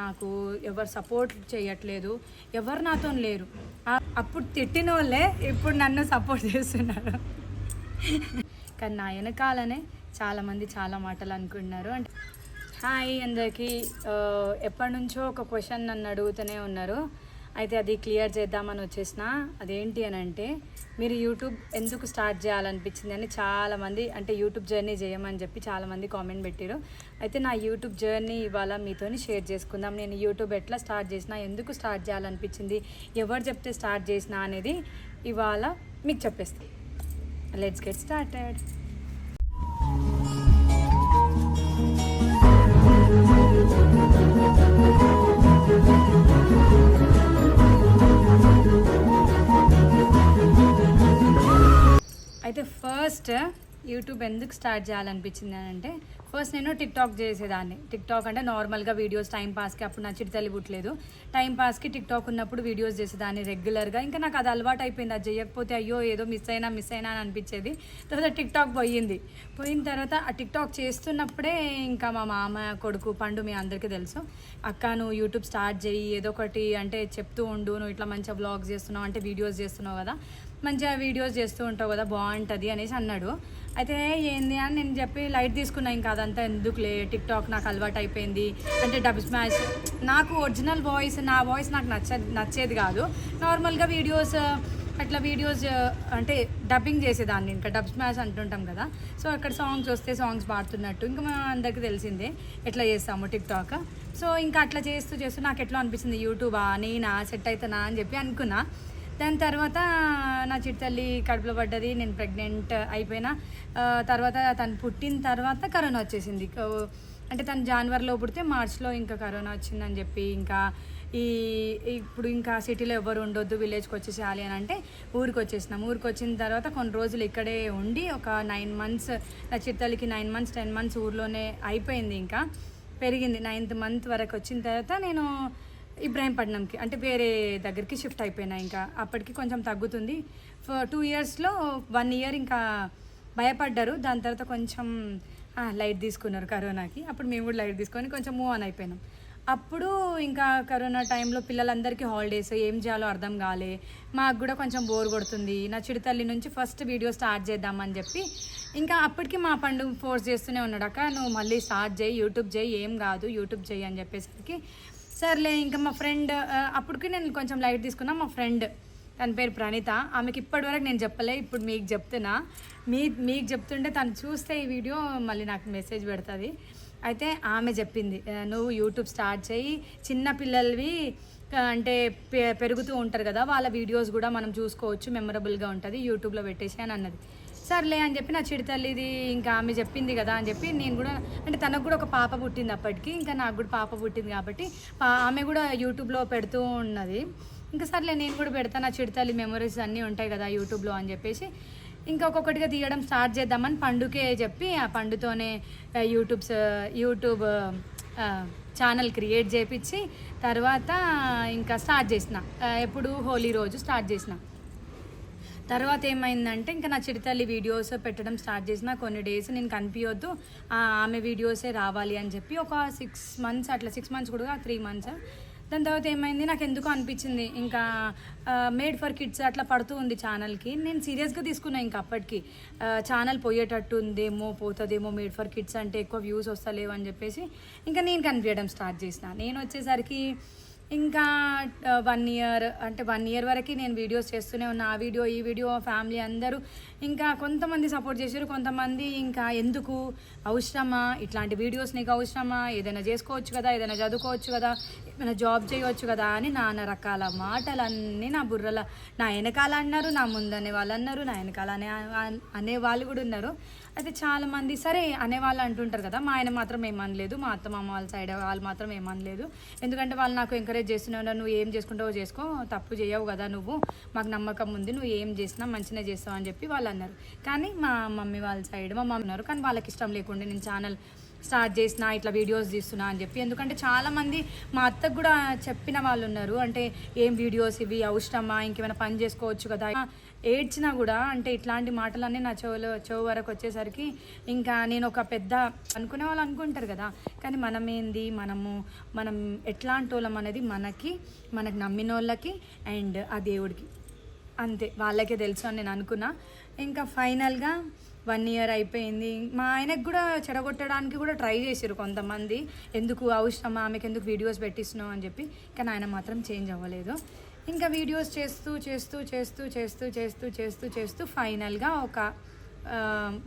నాకు ఎవరు సపోర్ట్ చేయట్లేదు ఎవరు నాతో లేరు. అప్పుడు తిట్టిన వాళ్ళే ఇప్పుడు నన్ను సపోర్ట్ చేస్తున్నారు. కానీ నా వెనకాలనే చాలామంది చాలా మాటలు అనుకుంటున్నారు. అంటే హాయ్ అందరికీ ఎప్పటి నుంచో ఒక క్వశ్చన్ నన్ను అడుగుతూనే ఉన్నారు. అయితే అది క్లియర్ చేద్దామని వచ్చేసిన. అదేంటి అని అంటే మీరు యూట్యూబ్ ఎందుకు స్టార్ట్ చేయాలనిపించింది అని చాలామంది అంటే యూట్యూబ్ జర్నీ చేయమని చెప్పి చాలామంది కామెంట్ పెట్టారు అయితే నా యూట్యూబ్ జర్నీ ఇవాళ మీతోని షేర్ చేసుకుందాం. నేను యూట్యూబ్ ఎట్లా స్టార్ట్ చేసిన ఎందుకు స్టార్ట్ చేయాలనిపించింది ఎవరు చెప్తే స్టార్ట్ చేసిన అనేది ఇవాళ మీకు చెప్పేస్తాను let's get started first YouTube ఎందుకు స్టార్ట్ చేయాలనిపించింది అని అంటే ఫస్ట్ నేను టిక్ టాక్ చేసేదాన్ని. టిక్ టాక్ అంటే నార్మల్గా వీడియోస్ టైం పాస్కి అప్పుడు నా చిడితల్లి పుట్టలేదు. టైం పాస్కి టిక్ టాక్ ఉన్నప్పుడు వీడియోస్ చేసేదాన్ని రెగ్యులర్గా ఇంకా నాకు అది అలవాటు అయిపోయింది. అది చేయకపోతే అయ్యో ఏదో మిస్ అయినా మిస్ అయినా అని అనిపించేది. తర్వాత టిక్ టాక్ పోయింది. పోయిన తర్వాత ఆ టిక్ టాక్ చేస్తున్నప్పుడే ఇంకా మా మామ కొడుకు పండు మీ అందరికీ తెలుసు. అక్క నువ్వు యూట్యూబ్ స్టార్ట్ చేయి. ఏదో ఒకటి అంటే చెప్తూ ఉండు. నువ్వు ఇట్లా మంచిగా బ్లాగ్స్ చేస్తున్నావు అంటే వీడియోస్ చేస్తున్నావు కదా. మంచిగా వీడియోస్ చేస్తూ ఉంటావు కదా. బాగుంటుంది అనేసి అన్నాడు. అయితే ఏంది అని నేను చెప్పి లైట్ తీసుకున్నా. ఇంకా అదంతా ఎందుకులే? టిక్ టాక్ నాకు అలవాటు అయిపోయింది అంటే డబ్ స్మాష్. నాకు ఒరిజినల్ వాయిస్ నా వాయిస్ నాకు నచ్చ నచ్చేది కాదు. నార్మల్గా వీడియోస్ అట్లా వీడియోస్ అంటే డబ్బింగ్ చేసేదాన్ని. ఇంకా డబ్ స్మాష్ అంటుంటాం కదా. సో అక్కడ సాంగ్స్ వస్తే సాంగ్స్ పాడుతున్నట్టు. ఇంకా మా అందరికీ తెలిసిందే ఎట్లా చేస్తాము టిక్ టాక్ సో ఇంకా అట్లా చేస్తూ చేస్తూ నాకు ఎట్లా అనిపిస్తుంది? యూట్యూబా? నేనా? సెట్ అవుతానా అని చెప్పి అనుకున్నా. దాని తర్వాత నా చిట్టల్లి కడుపులో పడ్డది నేను ప్రెగ్నెంట్ అయిపోయినా. తర్వాత తను పుట్టిన తర్వాత కరోనా వచ్చేసింది. అంటే తను జనవరిలో పుడితే మార్చ్లో ఇంకా కరోనా వచ్చిందని చెప్పి ఇంకా ఈ ఇప్పుడు ఇంకా సిటీలో ఎవరు ఉండొద్దు విలేజ్కి వచ్చేసేయాలి అని అంటే ఊరికి వచ్చేసినాం. ఊరికి వచ్చిన తర్వాత కొన్ని రోజులు ఇక్కడే ఉండి ఒక నైన్ మంత్స్ నా చిత్తలకి నైన్ మంత్స్ టెన్ మంత్స్ ఊర్లోనే అయిపోయింది ఇంకా. పెరిగింది. నైన్త్ మంత్ వరకు వచ్చిన తర్వాత నేను ఇబ్రాహీంపట్నంకి అంటే వేరే దగ్గరికి షిఫ్ట్ అయిపోయినా ఇంకా. అప్పటికి కొంచెం తగ్గుతుంది. టూ ఇయర్స్లో వన్ ఇయర్ ఇంకా భయపడ్డారు. దాని తర్వాత కొంచెం లైట్ తీసుకున్నారు కరోనాకి. అప్పుడు మేము కూడా లైట్ తీసుకొని కొంచెం మూవ్ ఆన్ అయిపోయినాం. అప్పుడు ఇంకా కరోనా టైంలో పిల్లలందరికీ హాలిడేస్ ఏం చేయాలో అర్థం కాలే. మాకు కూడా కొంచెం బోర్ కొడుతుంది. నా చిడితల్లి నుంచి ఫస్ట్ వీడియో స్టార్ట్ చేద్దామని చెప్పి ఇంకా అప్పటికి మా పండు ఫోర్స్ చేస్తూనే ఉన్నాడు. అక్క నువ్వు మళ్ళీ స్టార్ట్ చేయి యూట్యూబ్ చేయి ఏం కాదు యూట్యూబ్ చేయి అని చెప్పేసరికి సర్లే ఇంకా మా ఫ్రెండ్ అప్పటికి నేను కొంచెం లైట్ తీసుకున్నా మా ఫ్రెండ్ తన పేరు ప్రణీత. ఆమెకి ఇప్పటివరకు నేను చెప్పలే ఇప్పుడు మీకు చెప్తున్నా. మీ మీకు చెప్తుంటే తను చూస్తే ఈ వీడియో మళ్ళీ నాకు మెసేజ్ పెడుతుంది. అయితే ఆమె చెప్పింది నువ్వు యూట్యూబ్ స్టార్ట్ చేయి. చిన్న పిల్లలవి అంటే పె- పెరుగుతూ ఉంటారు కదా వాళ్ళ వీడియోస్ కూడా మనం చూసుకోవచ్చు మెమరబుల్గా ఉంటుంది యూట్యూబ్లో పెట్టేసి అని అన్నది. సర్లే అని చెప్పి నా చిడితల్లిది ఇంకా ఆమె చెప్పింది కదా అని చెప్పి నేను కూడా అంటే తనకు కూడా ఒక పాప పుట్టింది అప్పటికి ఇంకా నాకు కూడా పాప పుట్టింది కాబట్టి పా- ఆమె కూడా యూట్యూబ్లో పెడుతూ ఉన్నది. ఇంకా సర్లే నేను కూడా పెడతాను నా చిడితల్లి మెమరీస్ అన్నీ ఉంటాయి కదా యూట్యూబ్లో అని చెప్పేసి ఇంకా ఒక్కొక్కటిగా తీయడం స్టార్ట్ చేద్దామని పండుకే చెప్పి ఆ పండుతోనే యూట్యూబ్స్ యూట్యూబ్ ఛానల్ క్రియేట్ చేపించి తర్వాత ఇంకా స్టార్ట్ చేసిన. ఎప్పుడు హోలీ రోజు స్టార్ట్ చేసిన. తర్వాత ఏమైందంటే ఇంకా నా చిడితల్లి వీడియోస్ పెట్టడం స్టార్ట్ చేసిన కొన్ని డేస్ నేను కనిపించొద్దు ఆ, ఆమె వీడియోసే రావాలి అని చెప్పి ఒక సిక్స్ మంత్స్ అట్లా సిక్స్ మంత్స్ కూడా త్రీ మంత్స్ దాని తర్వాత ఏమైంది నాకు ఎందుకో అనిపించింది. ఇంకా మేడ్ ఫర్ కిడ్స్ అట్లా పడుతూ ఉంది ఛానల్కి నేను సీరియస్గా తీసుకున్నా ఇంకా అప్పటికి. ఛానల్ పోయేటట్టు ఉందేమో పోతుందేమో మేడ్ ఫర్ కిడ్స్ అంటే ఎక్కువ వ్యూస్ వస్తలేవు అని చెప్పేసి ఇంకా నేను కనిపించడం స్టార్ట్ చేసిన. నేను వచ్చేసరికి ఇంకా వన్ ఇయర్ అంటే వన్ ఇయర్ వరకు నేను వీడియోస్ చేస్తూనే ఉన్నా. ఆ వీడియో ఈ వీడియో ఫ్యామిలీ అందరూ ఇంకా కొంతమంది సపోర్ట్ చేశారు కొంతమంది ఇంకా ఎందుకు? అవసరమా? ఇట్లాంటి వీడియోస్ నీకు అవసరమా? ఏదైనా చేసుకోవచ్చు కదా ఏదైనా చదువుకోవచ్చు కదా ఏమైనా జాబ్ చేయవచ్చు కదా అని నాన్న రకాల మాటలన్నీ నా బుర్రల నా వెనకాల అన్నారు నా ముందు అనే వాళ్ళు అన్నారు నా వెనకాల అనే అనే వాళ్ళు కూడా ఉన్నారు. అయితే చాలామంది సరే అనేవాళ్ళు అంటుంటారు కదా మా ఆయన మాత్రం ఏమనలేదు మా అత్త మామ వాళ్ళ సైడ్ వాళ్ళు మాత్రం ఏమనలేదు ఎందుకంటే వాళ్ళు నాకు ఎంకరేజ్ చేస్తున్నావు నువ్వు ఏం చేసుకుంటావో చేసుకో తప్పు చేయవు కదా నువ్వు మాకు నమ్మకం ఉంది నువ్వు ఏం చేసినా మంచిగా చేస్తావు అని చెప్పి వాళ్ళు అన్నారు. కానీ మా మమ్మీ వాళ్ళ సైడ్ మా మమ్మీ ఉన్నారు కానీ వాళ్ళకి ఇష్టం లేకుండా నేను ఛానల్ స్టార్ట్ చేసిన ఇట్లా వీడియోస్ తీస్తున్నా అని చెప్పి ఎందుకంటే చాలామంది మా అత్తకు కూడా చెప్పిన వాళ్ళు ఉన్నారు. అంటే ఏం వీడియోస్ ఇవి అవసరమా? ఇంకేమైనా పని చేసుకోవచ్చు కదా? ఏడ్చినా కూడా అంటే ఇట్లాంటి మాటలన్నీ నా చెవులో చెవు వరకు వచ్చేసరికి ఇంకా నేను ఒక పెద్ద అనుకునే వాళ్ళు అనుకుంటారు కదా. కానీ మనం ఏంది? మనము మనం ఎట్లాంటి వాళ్ళం అనేది మనకి మనకు నమ్మిన వాళ్ళకి అండ్ ఆ దేవుడికి. అంతే వాళ్ళకే తెలుసు అని నేను అనుకున్నా. ఇంకా ఫైనల్గా వన్ ఇయర్ అయిపోయింది. మా ఆయనకు కూడా చెడగొట్టడానికి కూడా ట్రై చేసారు కొంతమంది. ఎందుకు అవసరమా? ఆమెకు ఎందుకు వీడియోస్ పెట్టిస్తున్నావు అని చెప్పి. కానీ ఆయన మాత్రం చేంజ్ అవ్వలేదు. ఇంకా వీడియోస్ చేస్తూ చేస్తూ చేస్తూ చేస్తూ చేస్తూ చేస్తూ చేస్తూ ఫైనల్గా ఒక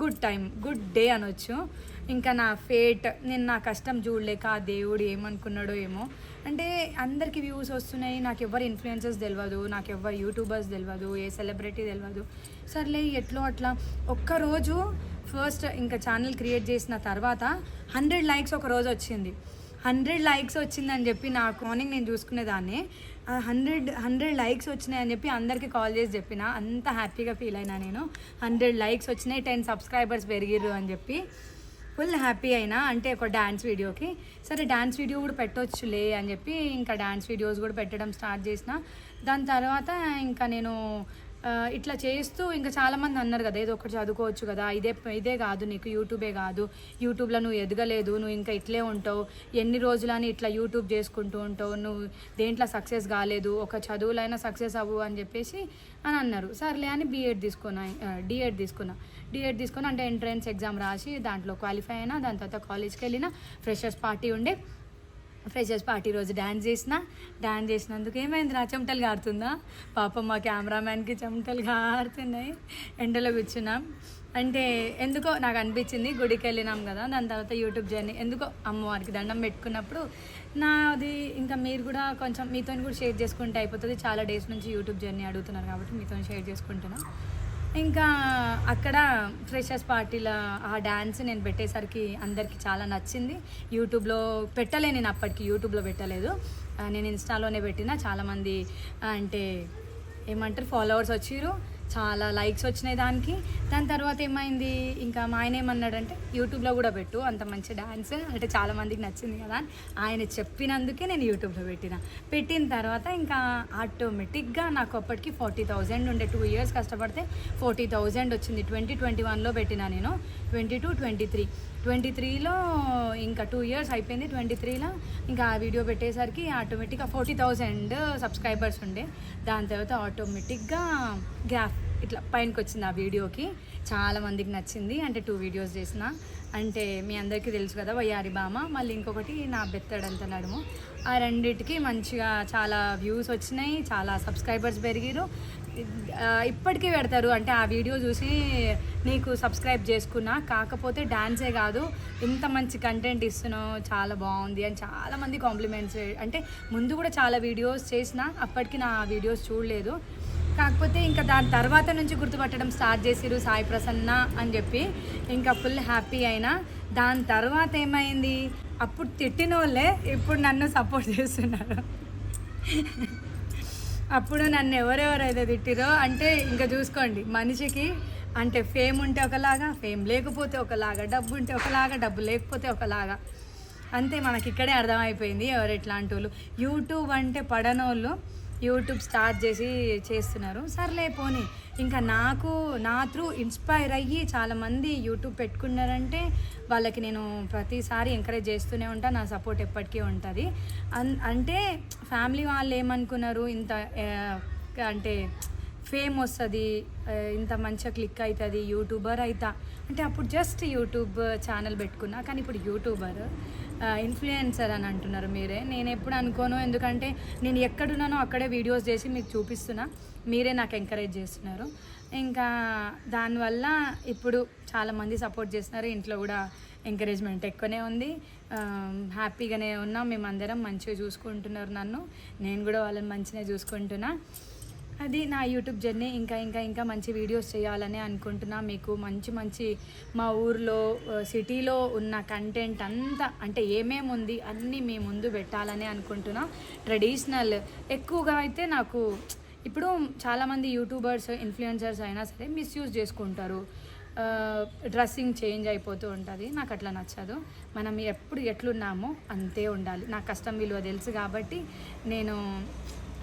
గుడ్ టైం గుడ్ డే అనొచ్చు. ఇంకా నా ఫేట్ నేను నా కష్టం చూడలేక ఆ దేవుడు ఏమనుకున్నాడో ఏమో. అంటే అందరికీ వ్యూస్ వస్తున్నాయి నాకు ఎవరు ఇన్ఫ్లుయెన్సర్స్ తెలియదు నాకు ఎవరు యూట్యూబర్స్ తెలియదు ఏ సెలబ్రిటీ తెలియదు సర్లే ఎట్లో అట్లా. ఒక్కరోజు ఫస్ట్ ఇంకా ఛానల్ క్రియేట్ చేసిన తర్వాత హండ్రెడ్ లైక్స్ ఒక రోజు వచ్చింది. హండ్రెడ్ లైక్స్ వచ్చిందని చెప్పి నా మార్నింగ్ నేను చూసుకునేదాన్ని. హండ్రెడ్ హండ్రెడ్ లైక్స్ వచ్చినాయని చెప్పి అందరికీ కాల్ చేసి చెప్పిన. అంత హ్యాపీగా ఫీల్ అయినా నేను. హండ్రెడ్ లైక్స్ వచ్చినాయి టెన్ సబ్స్క్రైబర్స్ పెరిగిర్రు అని చెప్పి. ఫుల్ హ్యాపీ అయినా అంటే ఒక డ్యాన్స్ వీడియోకి. సరే డ్యాన్స్ వీడియో కూడా పెట్టొచ్చులే అని చెప్పి ఇంకా డ్యాన్స్ వీడియోస్ కూడా పెట్టడం స్టార్ట్ చేసిన. దాని తర్వాత ఇంకా నేను ఇట్లా చేస్తూ ఇంకా చాలామంది అన్నారు కదా ఏదో ఒకటి చదువుకోవచ్చు కదా ఇదే ఇదే కాదు నీకు యూట్యూబే కాదు యూట్యూబ్లో నువ్వు ఎదగలేదు నువ్వు ఇంకా ఇట్లే ఉంటావు ఎన్ని రోజులని ఇట్లా యూట్యూబ్ చేసుకుంటూ ఉంటావు నువ్వు దేంట్లో సక్సెస్ కాలేదు ఒక చదువులైనా సక్సెస్ అవ్వు అని చెప్పేసి అని అన్నారు. సర్లే అని బీఎడ్ తీసుకున్నా డిఎడ్ తీసుకున్నా. డిఎడ్ తీసుకుని అంటే ఎంట్రన్స్ ఎగ్జామ్ రాసి దాంట్లో క్వాలిఫై అయినా దాని తర్వాత కాలేజ్కి వెళ్ళిన ఫ్రెషర్స్ పార్టీ ఉండే ఫ్రెషర్స్ పార్టీ రోజు డ్యాన్స్ చేసిన డ్యాన్స్ చేసినందుకు ఏమైంది నా చెమటలు గారుతుందా? పాపం మా కెమెరామ్యాన్కి చెమటలు గారుతున్నాయి. ఎండలో కూర్చున్నాం. అంటే ఎందుకో నాకు అనిపించింది గుడికి వెళ్ళినాం కదా దాని తర్వాత యూట్యూబ్ జర్నీ. ఎందుకో అమ్మవారికి దండం పెట్టుకున్నప్పుడు నాది ఇంకా మీరు కూడా కొంచెం మీతో కూడా షేర్ చేసుకుంటే అయిపోతుంది. చాలా డేస్ నుంచి యూట్యూబ్ జర్నీ అడుగుతున్నారు కాబట్టి మీతో షేర్ చేసుకుంటున్నాను ఇంకా అక్కడ ఫ్రెషర్స్ పార్టీలో ఆ డ్యాన్స్ నేను పెట్టేసరికి అందరికీ చాలా నచ్చింది. యూట్యూబ్లో పెట్టలే నేను అప్పటికి యూట్యూబ్లో పెట్టలేదు. నేను ఇన్స్టాలోనే పెట్టిన. చాలామంది అంటే ఏమంటారు ఫాలోవర్స్ వచ్చిరు చాలా లైక్స్ వచ్చినాయి దానికి. దాని తర్వాత ఏమైంది? ఇంకా మా ఆయన ఏమన్నాడంటే యూట్యూబ్లో కూడా పెట్టు అంత మంచి డ్యాన్స్ అంటే చాలామందికి నచ్చింది కదా అని ఆయన చెప్పినందుకే నేను యూట్యూబ్లో పెట్టిన. పెట్టిన తర్వాత ఇంకా ఆటోమేటిక్గా నాకు అప్పటికి ఫార్టీ థౌజండ్ ఉండే. టూ ఇయర్స్ కష్టపడితే ఫార్టీ థౌజండ్ వచ్చింది. ట్వంటీ ట్వంటీ వన్లో పెట్టిన నేను. Twenty two twenty three twenty త్రీలో ఇంకా టూ ఇయర్స్ అయిపోయింది. ట్వంటీ త్రీలో ఇంకా ఆ వీడియో పెట్టేసరికి ఆటోమేటిక్గా ఫార్టీ థౌజండ్ సబ్స్క్రైబర్స్ ఉండే. దాని తర్వాత ఆటోమేటిక్గా గ్రాఫ్ ఇట్లా పైనకి వచ్చింది ఆ వీడియోకి. చాలా మందికి నచ్చింది. అంటే టూ వీడియోస్ చేసిన. అంటే మీ అందరికీ తెలుసు కదా వయ్యారి బామ. మళ్ళీ ఇంకొకటి నా బెత్తడంత నడుము. ఆ రెండిటికి మంచిగా చాలా వ్యూస్ వచ్చినాయి. చాలా సబ్స్క్రైబర్స్ పెరిగిరు ఇప్పటికీ పెడతారు. అంటే ఆ వీడియో చూసి నీకు సబ్స్క్రైబ్ చేసుకున్నా. కాకపోతే డాన్సే కాదు. ఇంత మంచి కంటెంట్ ఇస్తున్నావు. చాలా బాగుంది అని చాలామంది కాంప్లిమెంట్స్ అంటే ముందు కూడా చాలా వీడియోస్ చేసిన. అప్పటికి నా వీడియోస్ చూడలేదు. కాకపోతే ఇంకా దాని తర్వాత నుంచి గుర్తుపట్టడం స్టార్ట్ చేసిరు సాయి ప్రసన్న అని చెప్పి. ఇంకా ఫుల్ హ్యాపీ అయినా. దాని తర్వాత ఏమైంది? అప్పుడు తిట్టిన వాళ్ళే ఇప్పుడు నన్ను సపోర్ట్ చేస్తున్నారు. అప్పుడు నన్ను ఎవరెవరైతే తిట్టిరో అంటే ఇంకా చూసుకోండి మనిషికి అంటే ఫేమ్ ఉంటే ఒకలాగా ఫేమ్ లేకపోతే ఒకలాగా డబ్బు ఉంటే ఒకలాగా డబ్బు లేకపోతే ఒకలాగా. అంతే మనకి ఇక్కడే అర్థమైపోయింది ఎవరు ఎట్లాంటి వాళ్ళు యూట్యూబ్ అంటే పడనోళ్ళు. యూట్యూబ్ స్టార్ట్ చేసి చేస్తున్నారు. సర్లే పోనీ. ఇంకా నాకు నా త్రూ ఇన్స్పైర్ అయ్యి చాలామంది యూట్యూబ్ పెట్టుకున్నారంటే వాళ్ళకి నేను ప్రతిసారి ఎంకరేజ్ చేస్తూనే ఉంటాను నా సపోర్ట్ ఎప్పటికీ ఉంటుంది. అన్ అంటే ఫ్యామిలీ వాళ్ళు ఏమనుకున్నారు? ఇంత అంటే ఫేమ్ వస్తుంది ఇంత మంచిగా క్లిక్ అవుతుంది యూట్యూబర్ అవుతా అంటే అప్పుడు జస్ట్ యూట్యూబ్ ఛానల్ పెట్టుకున్నా కానీ ఇప్పుడు యూట్యూబర్ ఇన్ఫ్లుయెన్సర్ అని అంటున్నారు మీరే. నేను ఎప్పుడు అనుకోను ఎందుకంటే నేను ఎక్కడున్నానో అక్కడే వీడియోస్ చేసి మీకు చూపిస్తున్నా. మీరే నాకు ఎంకరేజ్ చేస్తున్నారు. ఇంకా దానివల్ల ఇప్పుడు చాలామంది సపోర్ట్ చేస్తున్నారు. ఇంట్లో కూడా ఎంకరేజ్మెంట్ ఎక్కువనే ఉంది. హ్యాపీగానే ఉన్నాం. మేమందరం మంచిగా చూసుకుంటున్నారు నన్ను. నేను కూడా వాళ్ళని మంచిగా చూసుకుంటున్నా. అది నా యూట్యూబ్ జర్నీ. ఇంకా ఇంకా ఇంకా మంచి వీడియోస్ చేయాలని అనుకుంటున్నా. మీకు మంచి మంచి మా ఊర్లో సిటీలో ఉన్న కంటెంట్ అంతా అంటే ఏమేమి ఉంది అన్నీ మీ ముందు పెట్టాలని అనుకుంటున్నా. ట్రెడిషనల్. ఎక్కువగా అయితే నాకు ఇప్పుడు చాలామంది యూట్యూబర్స్ ఇన్ఫ్లుయెన్సర్స్ అయినా సరే మిస్యూజ్ చేసుకుంటారు. డ్రెస్సింగ్ చేంజ్ అయిపోతూ ఉంటుంది. నాకు అట్లా నచ్చదు. మనం ఎప్పుడు ఎట్లున్నామో అంతే ఉండాలి. నా కష్టం విలువ తెలుసు కాబట్టి నేను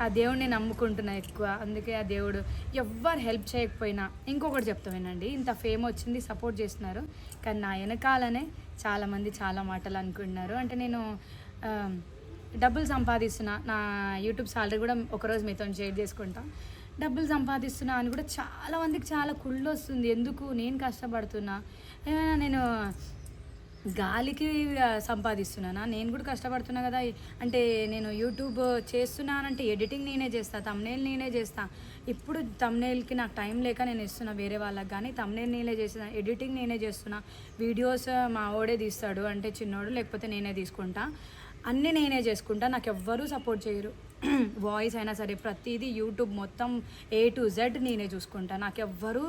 ఆ దేవుడిని నమ్ముకుంటున్నా ఎక్కువ. అందుకే ఆ దేవుడు ఎవ్వరు హెల్ప్ చేయకపోయినా ఇంకొకటి చెప్తామేనండి ఇంత ఫేమ్ వచ్చింది సపోర్ట్ చేస్తున్నారు. కానీ నా వెనకాలనే చాలామంది చాలా మాటలు అనుకుంటున్నారు. అంటే నేను డబ్బులు సంపాదిస్తున్నా. నా యూట్యూబ్ సాలరీ కూడా ఒకరోజు మీతో షేర్ చేసుకుంటా. డబ్బులు సంపాదిస్తున్నా అని కూడా చాలా మందికి చాలా కుళ్ళు వస్తుంది. ఎందుకు? నేను కష్టపడుతున్నా. ఏమైనా నేను గాలికి సంపాదిస్తున్నానా? నేను కూడా కష్టపడుతున్నా కదా. అంటే నేను యూట్యూబ్ చేస్తున్నానంటే ఎడిటింగ్ నేనే చేస్తా తమ్నేల్ నేనే చేస్తా. ఇప్పుడు తమ్నేల్కి నాకు టైం లేక నేను ఇస్తున్నా వేరే వాళ్ళకి కానీ తమ్నేల్ నేనే చేస్తున్నా ఎడిటింగ్ నేనే చేస్తున్నా. వీడియోస్ మా ఓడే తీస్తాడు అంటే చిన్నోడు లేకపోతే నేనే తీసుకుంటా. అన్నీ నేనే చేసుకుంటా నాకు ఎవ్వరూ సపోర్ట్ చేయరు. వాయిస్ అయినా సరే ప్రతిదీ యూట్యూబ్ మొత్తం ఏ టు జెడ్ నేనే చూసుకుంటా. నాకు ఎవ్వరూ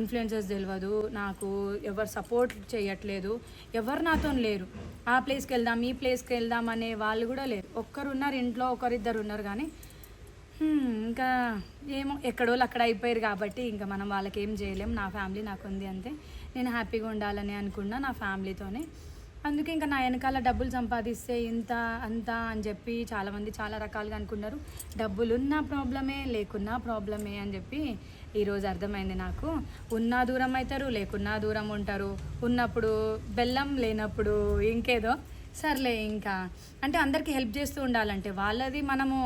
ఇన్ఫ్లుయెన్సర్స్ తెలియదు నాకు ఎవరు సపోర్ట్ చేయట్లేదు ఎవరు నాతో లేరు. ఆ ప్లేస్కి వెళ్దాం ఈ ప్లేస్కి వెళ్దాం అనే వాళ్ళు కూడా లేరు. ఒక్కరు ఉన్నారు ఇంట్లో ఒకరిద్దరు ఉన్నారు కానీ ఇంకా ఏమో ఎక్కడోళ్ళు అక్కడ అయిపోయారు కాబట్టి ఇంకా మనం వాళ్ళకి ఏం చేయలేం. నా ఫ్యామిలీ నాకు ఉంది అంతే. నేను హ్యాపీగా ఉండాలని అనుకున్నా నా ఫ్యామిలీతోనే. అందుకే ఇంకా నా వెనకాల డబ్బులు సంపాదిస్తే ఇంత అంత అని చెప్పి చాలామంది చాలా రకాలుగా అనుకున్నారు డబ్బులున్నా ప్రాబ్లమే లేకున్నా ప్రాబ్లమే అని చెప్పి ఈరోజు అర్థమైంది నాకు. ఉన్నా దూరం అవుతారు లేకున్నా దూరం ఉంటారు. ఉన్నప్పుడు బెల్లం లేనప్పుడు ఇంకేదో. సర్లే ఇంకా. అంటే అందరికీ హెల్ప్ చేస్తూ ఉండాలంటే వాళ్ళది మనము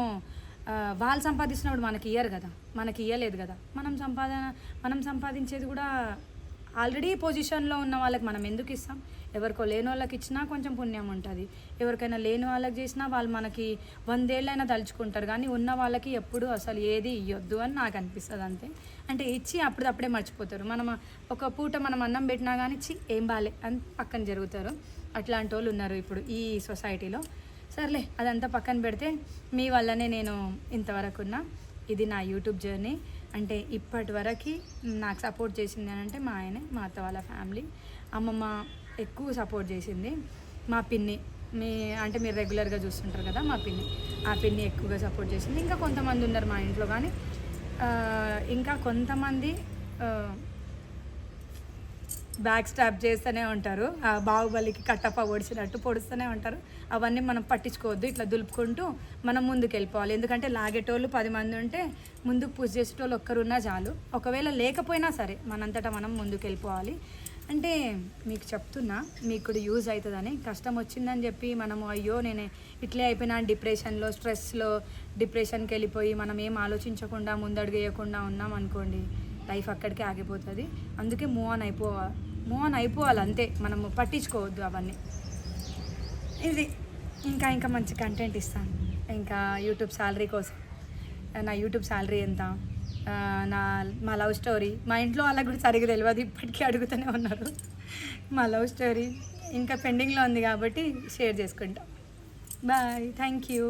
వాళ్ళు సంపాదిస్తున్నప్పుడు మనకి ఇయ్యరు కదా. మనకి ఇయ్యలేదు కదా. మనం సంపాదన మనం సంపాదించేది కూడా ఆల్రెడీ పొజిషన్లో ఉన్న వాళ్ళకి మనం ఎందుకు ఇస్తాం? ఎవరికో లేని వాళ్ళకి ఇచ్చినా కొంచెం పుణ్యం ఉంటుంది. ఎవరికైనా లేని వాళ్ళకి చేసినా వాళ్ళు మనకి వందేళ్ళైనా తలుచుకుంటారు. కానీ ఉన్న వాళ్ళకి ఎప్పుడు అసలు ఏది ఇవ్వద్దు అని నాకు అనిపిస్తుంది అంతే. అంటే ఇచ్చి అప్పుడప్పుడే మర్చిపోతారు. మనం ఒక పూట మనం అన్నం పెట్టినా కానీ చి ఏం బాలే అని పక్కన జరుగుతారు. అట్లాంటి వాళ్ళు ఉన్నారు ఇప్పుడు ఈ సొసైటీలో. సర్లే అదంతా పక్కన పెడితే మీ వల్లనే నేను ఇంతవరకు ఉన్నా. ఇది నా యూట్యూబ్ జర్నీ. అంటే ఇప్పటి వరకు నాకు సపోర్ట్ చేసింది అని అంటే మా ఆయనే మా అత్త వాళ్ళ ఫ్యామిలీ. అమ్మమ్మ ఎక్కువ సపోర్ట్ చేసింది. మా పిన్ని మీ అంటే మీరు రెగ్యులర్గా చూస్తుంటారు కదా మా పిన్ని ఆ పిన్ని ఎక్కువగా సపోర్ట్ చేసింది. ఇంకా కొంతమంది ఉన్నారు మా ఇంట్లో కానీ ఇంకా కొంతమంది బ్యాక్ స్టాప్ చేస్తూనే ఉంటారు. ఆ బాహుబలికి కట్టప్ప పొడిచినట్టు పొడుస్తూనే ఉంటారు. అవన్నీ మనం పట్టించుకోవద్దు. ఇట్లా దులుపుకుంటూ మనం ముందుకు వెళ్ళిపోవాలి ఎందుకంటే లాగేటోళ్ళు పది మంది ఉంటే ముందుకు పూజ చేసేటోళ్ళు ఒక్కరున్నా చాలు. ఒకవేళ లేకపోయినా సరే మనంతటా మనం ముందుకు వెళ్ళిపోవాలి అంటే మీకు చెప్తున్నా మీకు కూడా యూజ్ అవుతుందని. కష్టం వచ్చిందని చెప్పి మనము అయ్యో నేను ఇట్లే అయిపోయినా డిప్రెషన్లో స్ట్రెస్లో డిప్రెషన్కి వెళ్ళిపోయి మనం ఏం ఆలోచించకుండా ముందడుగు వేయకుండా ఉన్నాం అనుకోండి లైఫ్ అక్కడికే ఆగిపోతుంది. అందుకే మూవ్ ఆన్ అయిపోవాలి మూవ్ ఆన్ అయిపోవాలి అంతే. మనము పట్టించుకోవద్దు అవన్నీ. ఇది. ఇంకా ఇంకా మంచి కంటెంట్ ఇస్తాను. ఇంకా యూట్యూబ్ శాలరీ కోసం. నా యూట్యూబ్ శాలరీ ఎంత? నా మా లవ్ స్టోరీ మా ఇంట్లో వాళ్ళకి కూడా సరిగ్గా తెలియదు. ఇప్పటికీ అడుగుతూనే ఉన్నారు. మా లవ్ స్టోరీ ఇంకా పెండింగ్లో ఉంది కాబట్టి షేర్ చేసుకుంటాం. Bye thank you